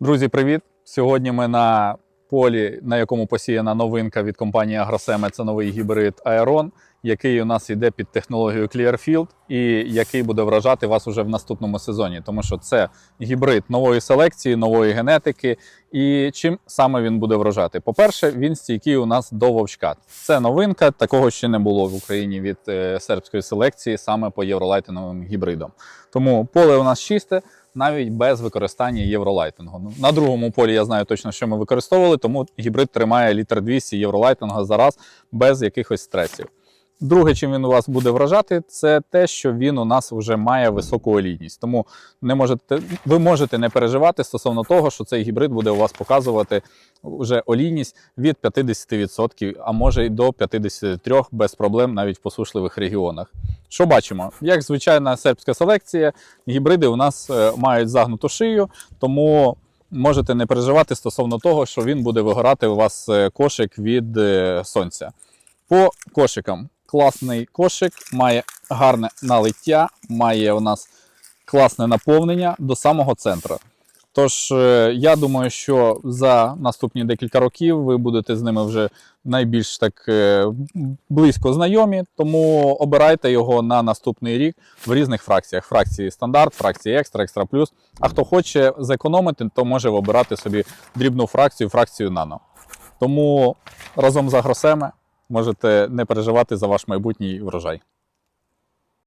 Друзі, привіт! Сьогодні ми на полі, на якому посіяна новинка від компанії Агросеме. Це новий гібрид Aeron, який у нас йде під технологією Clearfield і який буде вражати вас уже в наступному сезоні, тому що це гібрид нової селекції, нової генетики. І чим саме він буде вражати? По-перше, він стійкий у нас до вовчка. Це новинка, такого ще не було в Україні від е, сербської селекції саме по євролайтиновим гібридам. Тому поле у нас чисте навіть без використання євролайтингу. Ну, На другому полі я знаю точно, що ми використовували, тому гібрид тримає літр 200 євролайтинга за раз без якихось стресів. Друге, чим він у вас буде вражати, це те, що він у нас вже має високу олійність. Тому не можете, ви можете не переживати стосовно того, що цей гібрид буде у вас показувати вже олійність від 50%, а може й до 53% без проблем навіть в посушливих регіонах. Що бачимо? Як звичайна сербська селекція, гібриди у нас е, мають загнуту шию, тому можете не переживати стосовно того, що він буде вигорати у вас е, кошик від е, сонця. По кошикам. Класний кошик, має гарне налиття, має у нас класне наповнення до самого центру. Тож, е, я думаю, що за наступні декілька років ви будете з ними вже найбільш так е, близько знайомі, тому обирайте його на наступний рік в різних фракціях: фракції стандарт, фракції екстра, екстра плюс. А хто хоче зекономити, то може обирати собі дрібну фракцію, фракцію нано. Тому разом з агросеме можете не переживати за ваш майбутній врожай.